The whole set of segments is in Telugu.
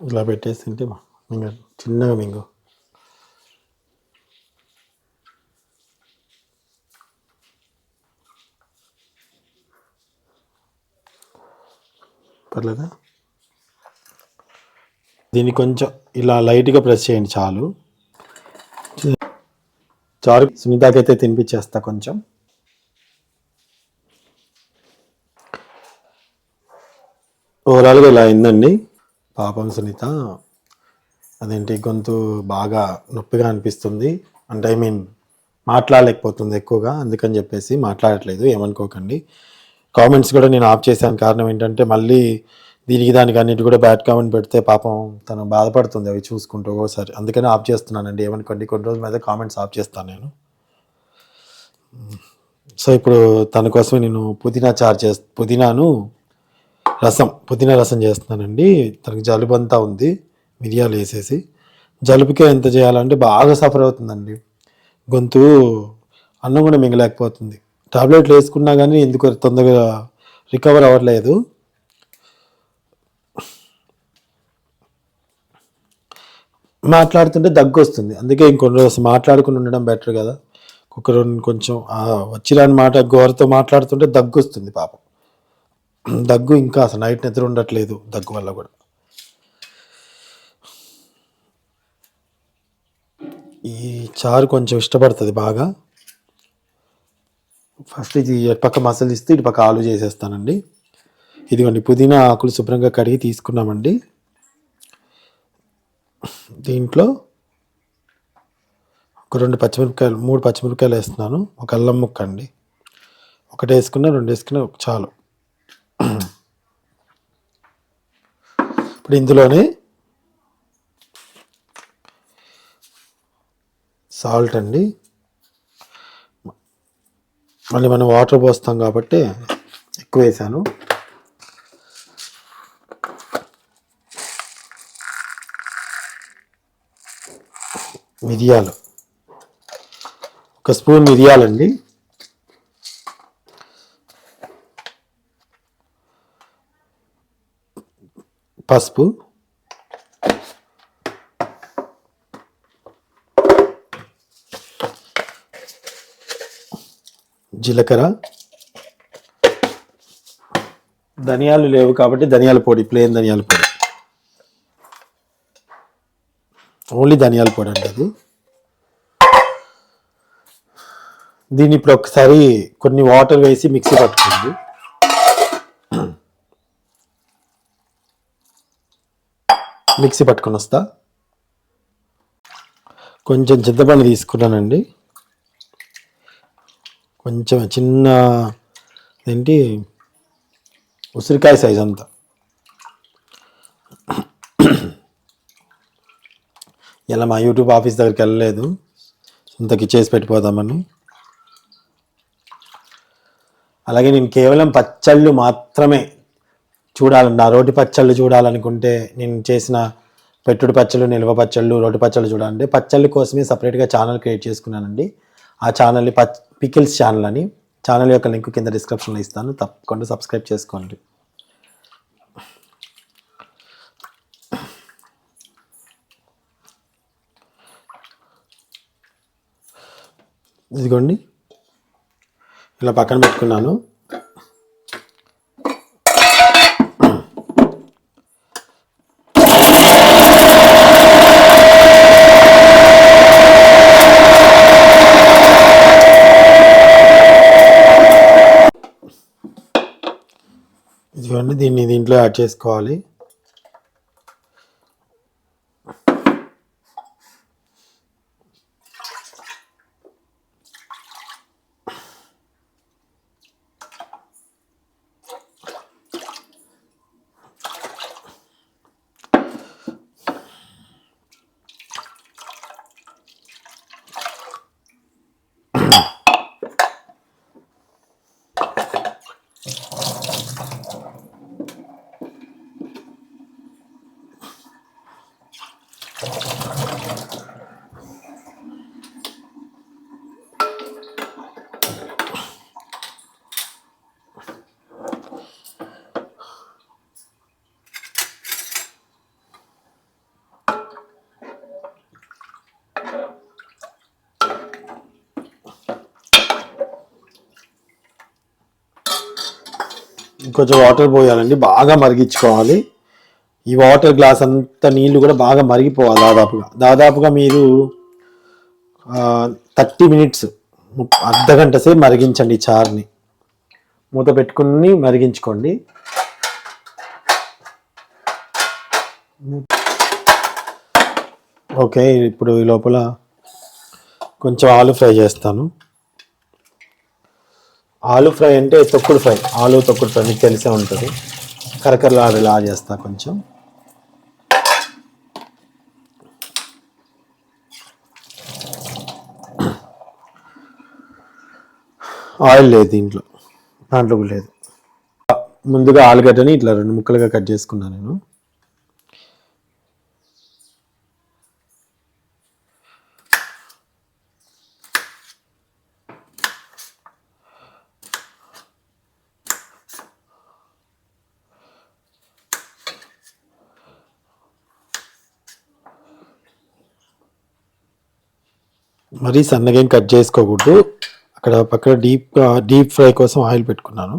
ఇలా పెట్టేసి తింటే ఇంకా చిన్నగా మింగు. పర్లేదా? దీన్ని కొంచెం ఇలా లైట్గా ప్రెస్ చేయండి చాలు. చారు సునీతాకైతే తినిపించేస్తా కొంచెం. ఓవరాల్గా ఇలా అయిందండి. పాపం సునీత అదేంటి గొంతు బాగా నొప్పిగా అనిపిస్తుంది. అంటే ఐ మీన్ మాట్లాడలేకపోతుంది ఎక్కువగా అందుకని చెప్పేసి మాట్లాడట్లేదు ఏమనుకోకండి. కామెంట్స్ కూడా నేను ఆఫ్ చేశాను. కారణం ఏంటంటే మళ్ళీ దీనికి దానికి అన్నిటి కూడా బ్యాడ్ కామెంట్ పెడితే పాపం తను బాధపడుతుంది అవి చూసుకుంటూ ఒకసారి అందుకనే ఆఫ్ చేస్తున్నానండి. ఏమనుకోండి కొన్ని రోజుల మీద కామెంట్స్ ఆఫ్ చేస్తాను నేను. సో ఇప్పుడు తన కోసమే నేను పుదీనా చారు చే పుదీనాను రసం పుదీనా రసం చేస్తున్నానండి. తనకి జలుబు అంతా ఉంది. మిరియాలు వేసేసి. జలుబుకే ఎంత చేయాలంటే బాగా సఫర్ అవుతుందండి. గొంతు అన్నం కూడా మింగలేకపోతుంది. టాబ్లెట్లు వేసుకున్నా కానీ ఎందుకు తొందరగా రికవర్ అవ్వట్లేదు. మాట్లాడుతుంటే దగ్గు వస్తుంది. అందుకే ఇంకొన్ని రోజు మాట్లాడుకుని ఉండడం బెటర్ కదా. ఒక కొంచెం వచ్చిరాని మాట గోరతో మాట్లాడుతుంటే దగ్గు వస్తుంది పాపం. దగ్గు ఇంకా అసలు నైట్ నిద్ర ఉండట్లేదు దగ్గు వల్ల కూడా. ఈ చారు కొంచెం ఇష్టపడుతుంది బాగా. ఫస్ట్ ఇది పక్క మసాలా ఇస్తే ఇటు పక్క ఆలు చేసేస్తానండి. ఇదిగోండి పుదీనా ఆకులు శుభ్రంగా కడిగి తీసుకున్నామండి. దీంట్లో ఒక రెండు పచ్చిమిరపకాయలు మూడు పచ్చిమిరపకాయలు వేస్తున్నాను. ఒక అల్లం ముక్క అండి. ఒకటి వేసుకున్నా రెండు వేసుకున్నా చాలు. ఇప్పుడు ఇందులోనే సాల్ట్ అండి. మళ్ళీ మనం వాటర్ పోస్తాం కాబట్టి ఎక్కువ వేసాను. మిరియాలు. ఒక స్పూన్ మిరియాలండి. పసుపు. జీలకర్ర. ధనియాలు లేవు కాబట్టి ధనియాల పొడి ప్లేన్ ధనియాల పొడి. ఓన్లీ ధనియాల పొడి అండి అది. దీన్ని ఇప్పుడు ఒకసారి కొన్ని వాటర్ వేసి మిక్సీ పట్టుకోండి. మిక్సీ పట్టుకొని వస్తా. కొంచెం చింతపండు తీసుకున్నానండి. కొంచెం చిన్న ఏంటి ఉసిరికాయ సైజ్ అంతా. ఇలా మా యూట్యూబ్ ఆఫీస్ దగ్గరికి వెళ్ళలేదు. ఇంతకి చేసి పెట్టిపోదామని. అలాగే నేను కేవలం పచ్చళ్ళు మాత్రమే చూడాలి నా రోటి పచ్చళ్ళు చూడాలనుకుంటే నేను చేసిన పెట్టుడు పచ్చళ్ళు నిల్వ పచ్చళ్ళు రోటి పచ్చళ్ళు చూడాలంటే పచ్చళ్ళు కోసమే సపరేట్గా ఛానల్ క్రియేట్ చేసుకున్నానండి. ఆ ఛానల్ని పచ్ పికిల్స్ ఛానల్ అని. ఛానల్ యొక్క లింక్ కింద డిస్క్రిప్షన్లో ఇస్తాను. తప్పకుండా సబ్స్క్రైబ్ చేసుకోండి. ఇదిగోండి. ఇలా పక్కన పెట్టుకున్నాను. ఇదిగోండి దీన్ని దీంట్లో యాడ్ చేసుకోవాలి. కొంచెం వాటర్ పోయాలండి బాగా మరిగించుకోవాలి. ఈ వాటర్ గ్లాస్ అంత నీళ్ళు కూడా బాగా మరిగిపోవాలి దాదాపుగా. దాదాపుగా మీరు థర్టీ మినిట్స్ అర్ధ గంట సేపు మరిగించండి చార్ని. మూత పెట్టుకుని మరిగించుకోండి. ఓకే ఇప్పుడు ఈ లోపల కొంచెం ఆలు ఫ్రై చేస్తాను. ఆలు ఫ్రై అంటే తొక్కుడు ఫ్రై. ఆలు తొక్కుడు ఫ్రై మీకు తెలిసే ఉంటుంది. కరకరలాడేలా చేస్తా కొంచెం. ఆయిల్ లేదు దీంట్లో. దాంట్లో కూడా లేదు. ముందుగా ఆలుగడ్డని ఇట్లా రెండు ముక్కలుగా కట్ చేసుకున్నాను నేను. మరీ సన్నగా ఏం కట్ చేసుకోకూడదు. అక్కడ పక్కన డీప్ డీప్ ఫ్రై కోసం ఆయిల్ పెట్టుకున్నాను.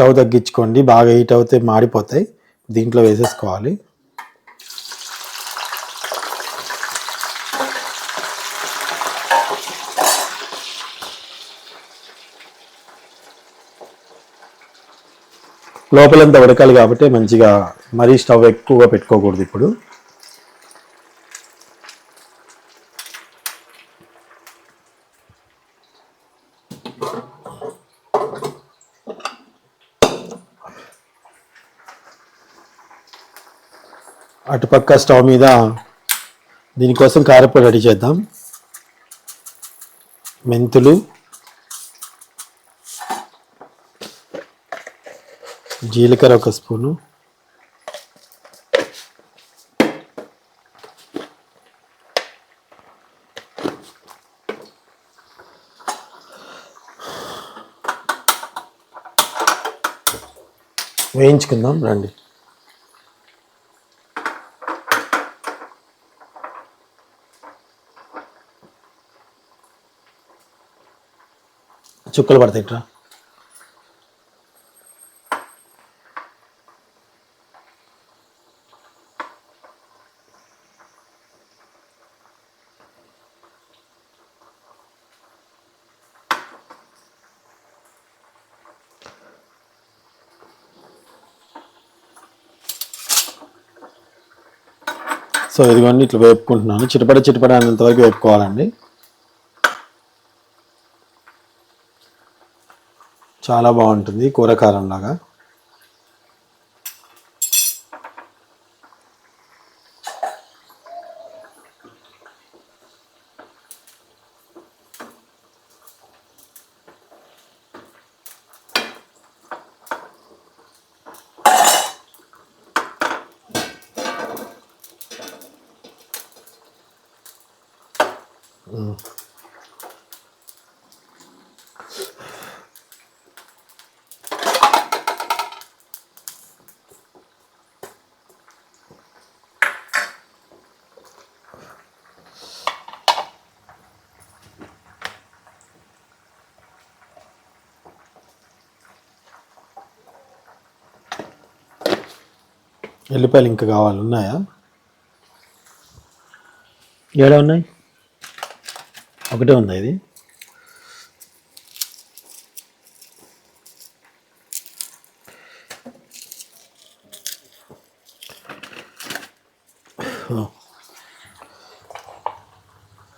స్టవ్ తగ్గించుకోండి. బాగా హీట్ అవుతే మాడిపోతాయి. దీంట్లో వేసేసుకోవాలి. లోపలంతా ఉడకాలి కాబట్టి మంచిగా మరీ స్టవ్ ఎక్కువగా పెట్టుకోకూడదు ఇప్పుడు. అటుపక్క స్టవ్ మీద దీనికోసం కారపొడి రెడీ చేద్దాం. మెంతులు జీలకర్ర ఒక స్పూను వేయించుకుందాం రండి. చుక్కలు పడతాయి ఇట్రా. సో ఇదిగోండి ఇట్లా వేపుకుంటున్నాను. చిటపడ చిటపడ అనేంత వరకు వేపుకోవాలండి. చాలా బాగుంటుంది కూర కారం ఎల్లిపాయలు ఇంకా కావాలి ఉన్నాయా? ఏడా ఉన్నాయి? ఒకటే ఉందా ఇది?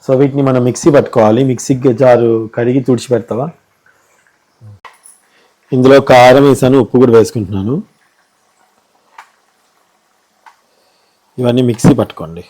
సో వీటిని మనం మిక్సీ పట్టుకోవాలి. మిక్సీ జారు కడిగి తుడిచి పెడతావా ఇందులో కారం వేసాను ఉప్పు కూడా వేసుకుంటున్నాను. ఇవన్నీ మిక్సీ పట్టుకోండి.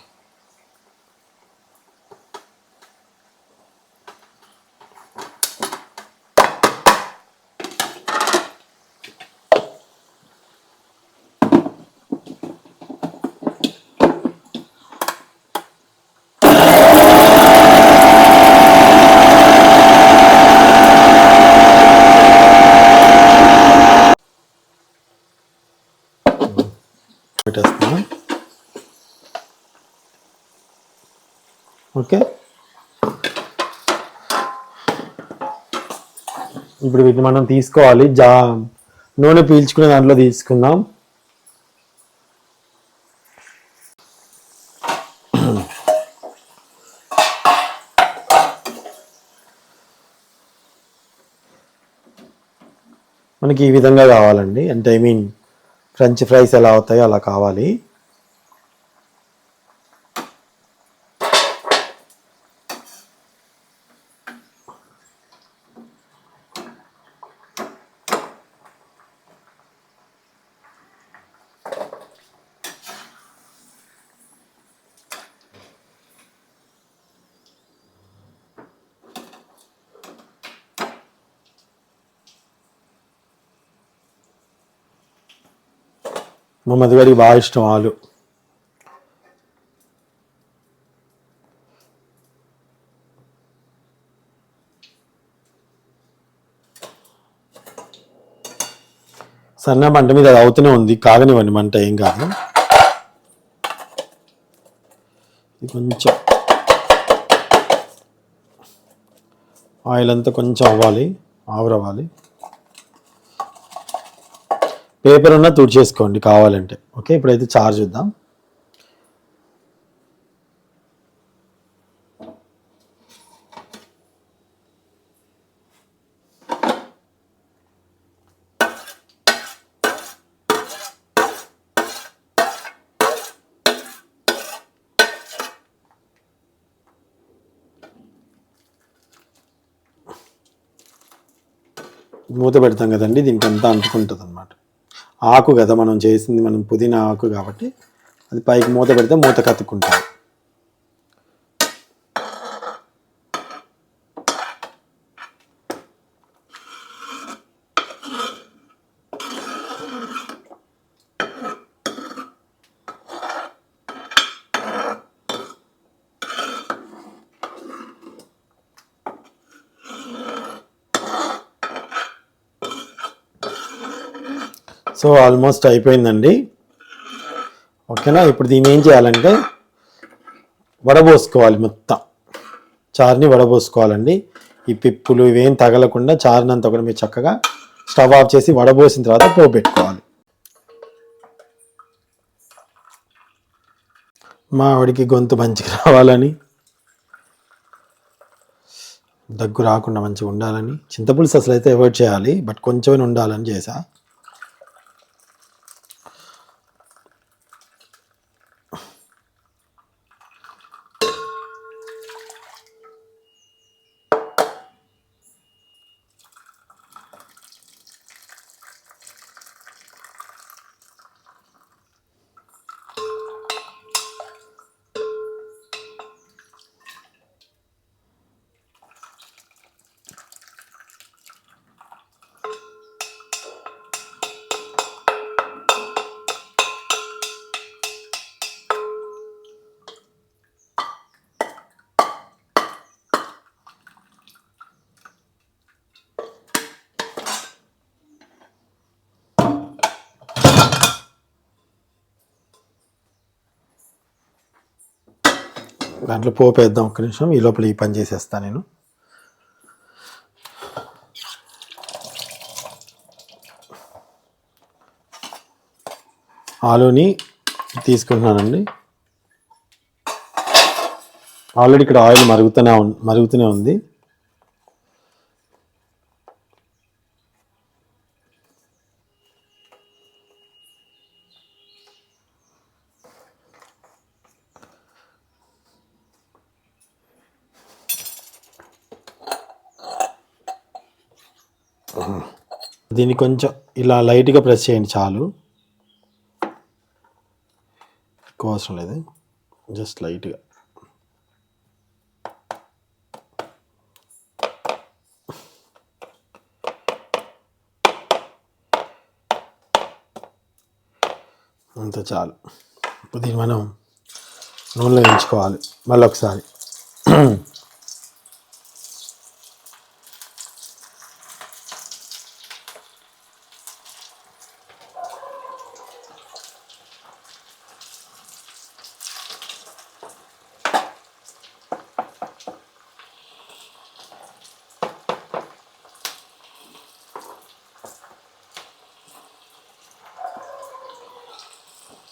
పెట్టేస్తున్నాను ఓకే. ఇప్పుడు వీటిని మనం తీసుకోవాలి. జా నూనె పీల్చుకునే దాంట్లో తీసుకుందాం. మనకి ఈ విధంగా కావాలండి. అంటే ఐ మీన్ ఫ్రెంచ్ ఫ్రైస్ ఎలా అవుతాయో అలా కావాలి. మా మధు గారికి బాగా ఇష్టం ఆలు. సన్న మంట మీద అది అవుతూనే ఉంది కాగనివ్వండి మంట ఏం కాదు. కొంచెం ఆయిల్ అంతా కొంచెం అవ్వాలి ఆవిరవ్వాలి. పేపర్ ఉన్నా తుడిచేసుకోండి కావాలంటే. ఓకే ఇప్పుడైతే చార్జ్ చూద్దాం. మూత పెడతాం కదండి దీనికి అంతా అంటుకుంటుంది అనమాట ఆకు కదా మనం చేసింది మనం పుదీనా ఆకు కాబట్టి అది పైకి మూత పెడితే మూత కత్తుకుంటాం. సో ఆల్మోస్ట్ అయిపోయిందండి. ఓకేనా? ఇప్పుడు దీన్ని ఏం చేయాలంటే వడబోసుకోవాలి మొత్తం. చారుని వడబోసుకోవాలండి. ఈ పిప్పులు ఇవేం తగలకుండా చారునంతా కూడా మీరు చక్కగా స్టవ్ ఆఫ్ చేసి వడబోసిన తర్వాత పోపెట్టుకోవాలి పెట్టుకోవాలి. మా ఆవిడికి గొంతు మంచిగా రావాలని దగ్గు రాకుండా మంచిగా ఉండాలని చింతపులుసు అసలు అయితే అవాయిడ్ చేయాలి బట్ కొంచెమే ఉండాలని చేశాను దాంట్లో పోపేద్దాం ఒక్క నిమిషం. ఈ లోపల ఈ పని చేసేస్తాను నేను. ఆలూని తీసుకుంటున్నానండి. ఆల్రెడీ ఇక్కడ ఆయిల్ మరుగుతూనే ఉ మరుగుతూనే ఉంది. దీన్ని కొంచెం ఇలా లైట్గా ప్రెస్ చేయండి చాలు. ఎక్కువ అవసరం లేదు. జస్ట్ లైట్గా. అంత చాలు. ఇప్పుడు దీన్ని మనం నూనెలో వేయించుకోవాలి మళ్ళీ ఒకసారి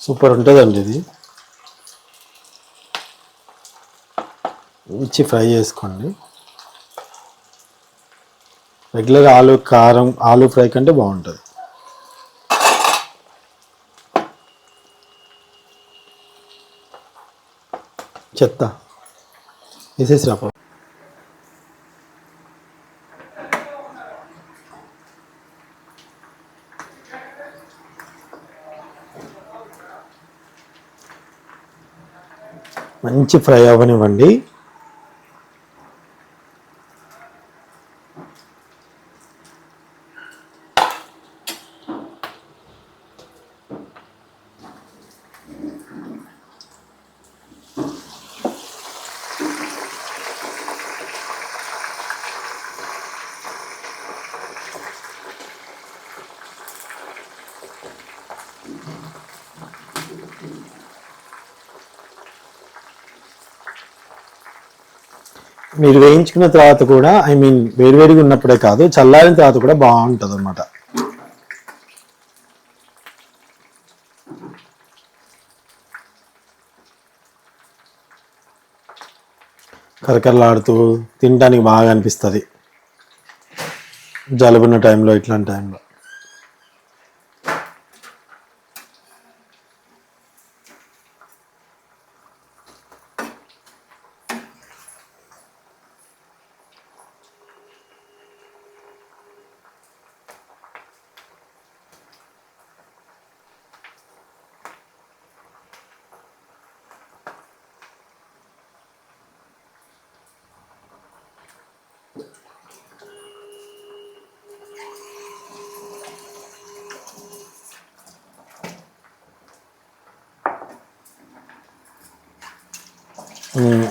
సూపర్ ఉంటుందండి ఇది. ఇచ్చి ఫ్రై చేసుకోండి. రెగ్యులర్ ఆలు కారం ఆలు ఫ్రై కంటే బాగుంటుంది. చెత్త. వేసేసి రా పాపం. మంచి ఫ్రై అవ్వనివ్వండి మీరు వేయించుకున్న తర్వాత కూడా ఐ మీన్ వేడివేడిగా ఉన్నప్పుడే కాదు చల్లారిన తర్వాత కూడా బాగుంటుంది అనమాట కరకరలాడుతూ తినడానికి బాగా అనిపిస్తుంది. జలుబున్న టైంలో ఇట్లాంటి టైంలో.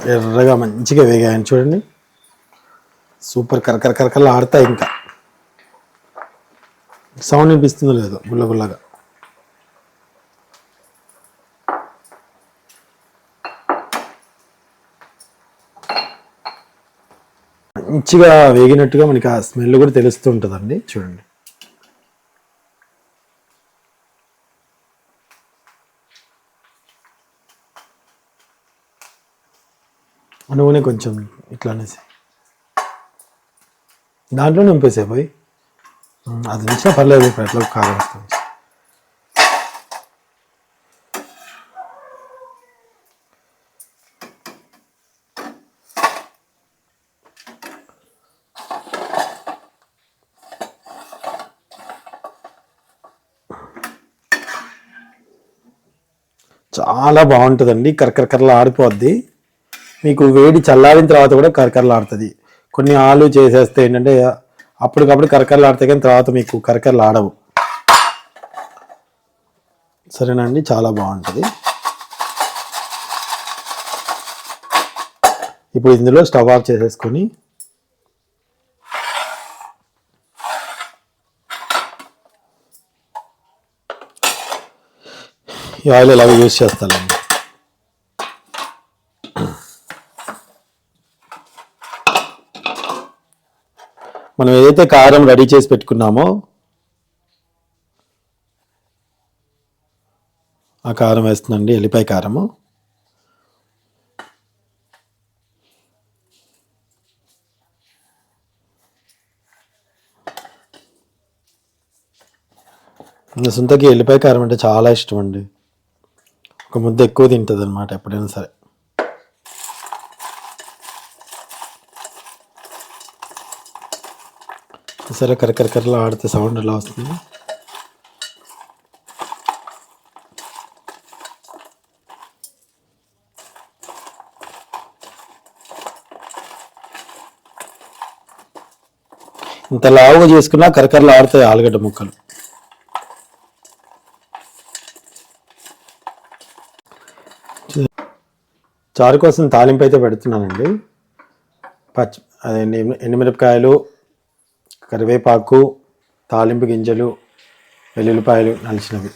ఎర్రగా మంచిగా వేగాయని చూడండి. సూపర్ కరకర కరకరలు ఆడతాయి ఇంకా. సౌండ్ వినిపిస్తుందో లేదో గుల్ల గుల్లగా. మంచిగా వేగినట్టుగా మనకి ఆ స్మెల్ కూడా తెలుస్తూ ఉంటుందండి. చూడండి. నూనె కొంచెం ఇట్లా అనేసి దాంట్లో నింపేసే పోయి. అది ఉంచినా పర్లేదు ఇప్పుడు ఎట్లా కారం వస్తుంది. చాలా బాగుంటుందండి కరకరకరలా ఆడిపోద్ది. మీకు వేడి చల్లారిన తర్వాత కూడా కరకరలాడుతుంది. కొన్ని ఆలు చేసేస్తే ఏంటంటే అప్పటికప్పుడు కరకరలాడతాయి కానీ తర్వాత మీకు కరకరలు ఆడవు సరేనండి చాలా బాగుంటుంది. ఇప్పుడు ఇందులో స్టవ్ ఆఫ్ చేసేసుకొని ఈ ఆయిల్ ఎలాగో యూజ్ చేస్తానండి. మనం ఏదైతే కారం రెడీ చేసి పెట్టుకున్నామో ఆ కారం వేస్తుందండి ఎల్లిపాయ కారము. నా సొంతకి ఎల్లిపాయ కారం అంటే చాలా ఇష్టం అండి. ఒక ముద్ద ఎక్కువ తింటుంది అనమాట ఎప్పుడైనా సరే. సరే కరకరకరలా ఆడితే సౌండ్ ఎలా వస్తుంది? ఇంత లావుగా చేసుకున్నా కరకరలు ఆడుతాయి ఆలుగడ్డ ముక్కలు. చారు కోసం తాలింపు అయితే పెడుతున్నానండి. పచ్చి అదే ఎండుమిరపకాయలు కరివేపాకు తాలింపు గింజలు వెల్లుల్లిపాయలు నలిచినవి.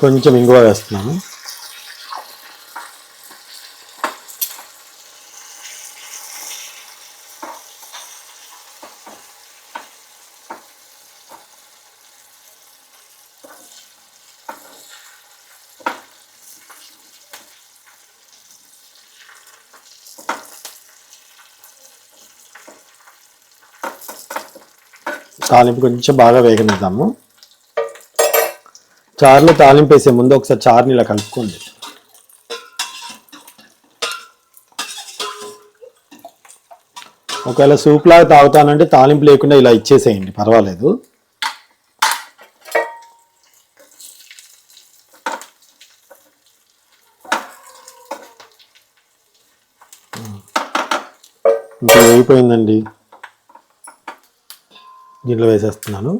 కొంచెం ఇంగువ వేస్తున్నాను. తాలింపు కొంచెం బాగా వేగనిద్దాము. చారులో తాలింపు వేసే ముందు ఒకసారి చారుని ఇలా కలుపుకోండి. ఒకవేళ సూప్ లాగా తాగుతానంటే తాలింపు లేకుండా ఇలా ఇచ్చేసేయండి పర్వాలేదు. ఇంకా అయిపోయిందండి దీంట్లో వేసేస్తున్నాను.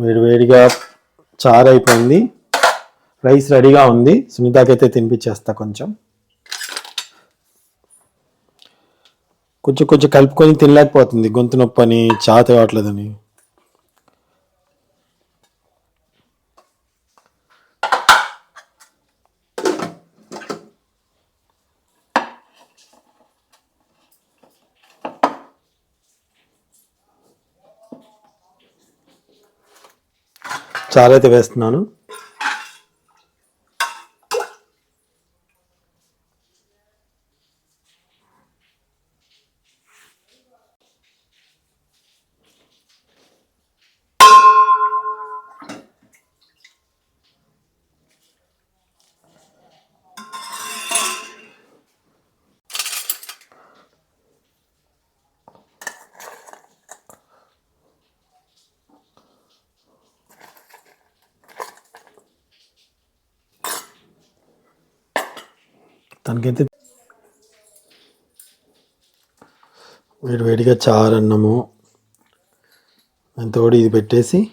వేడి వేడిగా చారు అయిపోయింది రైస్ రెడీగా ఉంది. సునీతకైతే తినిపించేస్తా కొంచెం. కొంచెం కొంచెం కలుపుకొని తినలేకపోతుంది. గొంతు నొప్పి అని చాత కావట్లేదని. చాలా అయితే వేస్తున్నాను. తనకైతే వేడి వేడిగా చారు అన్నము తోడు ఇది పెట్టేసి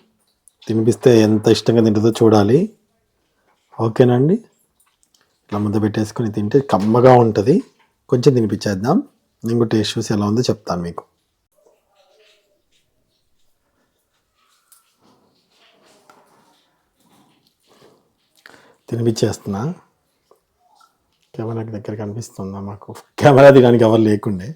తినిపిస్తే ఎంత ఇష్టంగా తింటుందో చూడాలి. ఓకేనండి? ఇలా ముద్ద పెట్టేసుకొని తింటే కమ్మగా ఉంటుంది. కొంచెం తినిపించేద్దాం. నేను కూడా టేస్ట్ చూసి ఎలా ఉందో చెప్తాను మీకు. తినిపించేస్తున్నా. కెమెరాకి దగ్గర కనిపిస్తుందా మాకు? కెమెరా కానీ ఎవరు లేకుండే.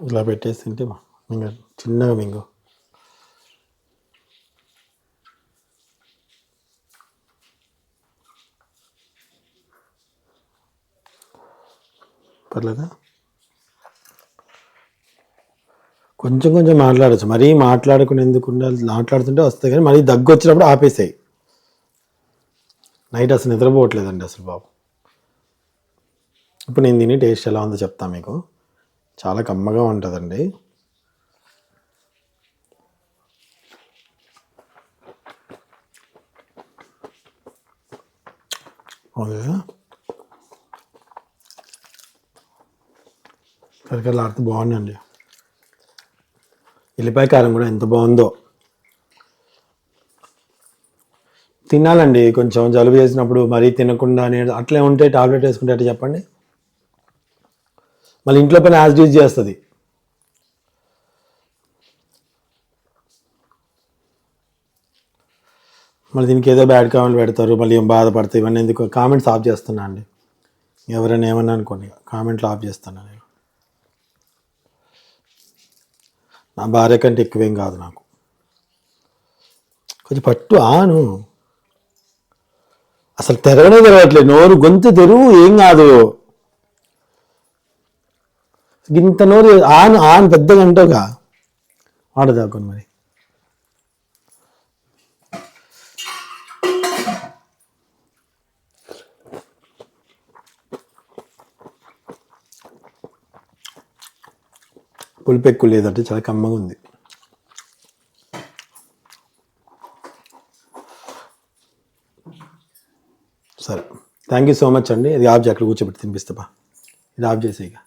ఇలా పెట్టేసి తింటే చిన్నగా మింగు. పర్లేదా? కొంచెం కొంచెం మాట్లాడచ్చు. మరీ మాట్లాడకుండా ఎందుకు ఉండాలి? మాట్లాడుతుంటే వస్తాయి కానీ మరీ దగ్గు వచ్చినప్పుడు ఆపేసాయి. నైట్ అసలు నిద్రపోవట్లేదండి అసలు బాబు. ఇప్పుడు నేను తిని టేస్ట్ ఎలా ఉందో చెప్తా మీకు. చాలా కమ్మగా ఉంటుందండి. ఓకే కరకరలాడితే బాగుందండి ఎల్లిపాయ కారం కూడా ఎంత బాగుందో. తినాలండి కొంచెం జలుబు చేసినప్పుడు మరీ తినకుండా అనేది అట్లే ఉంటే టాబ్లెట్ వేసుకుంటే అట్లా చెప్పండి? మళ్ళీ ఇంట్లో పైన యాజ్ యూజ్ చేస్తుంది. మళ్ళీ దీనికి ఏదో బ్యాడ్ కామెంట్ పెడతారు మళ్ళీ ఏం బాధపడతాయి ఇవన్నీ ఎందుకు? కామెంట్స్ ఆఫ్ చేస్తున్నా అండి. ఎవరైనా ఏమన్నా అనుకోండి కామెంట్లు ఆఫ్ చేస్తాను నేను. నా భార్య కంటే ఎక్కువేం కాదు నాకు. కొంచెం పట్టు ఆను. అసలు తెరవనే తెరవట్లేదు. నోరు గొంతు తెరువు ఏం కాదు. ఇంత నోరు ఆన్ ఆన్ పెద్దగా అంటావుగా? ఆడదాకొని మరి. పులుపు ఎక్కువ లేదంటే చాలా కమ్మగా ఉంది. సరే. థ్యాంక్ యూ సో మచ్ అండి. ఇది ఆఫ్ చేయి అక్కడ కూర్చోబెట్టి తినిపిస్తాపా ఇది ఆఫ్ చేసేయగా ఇక.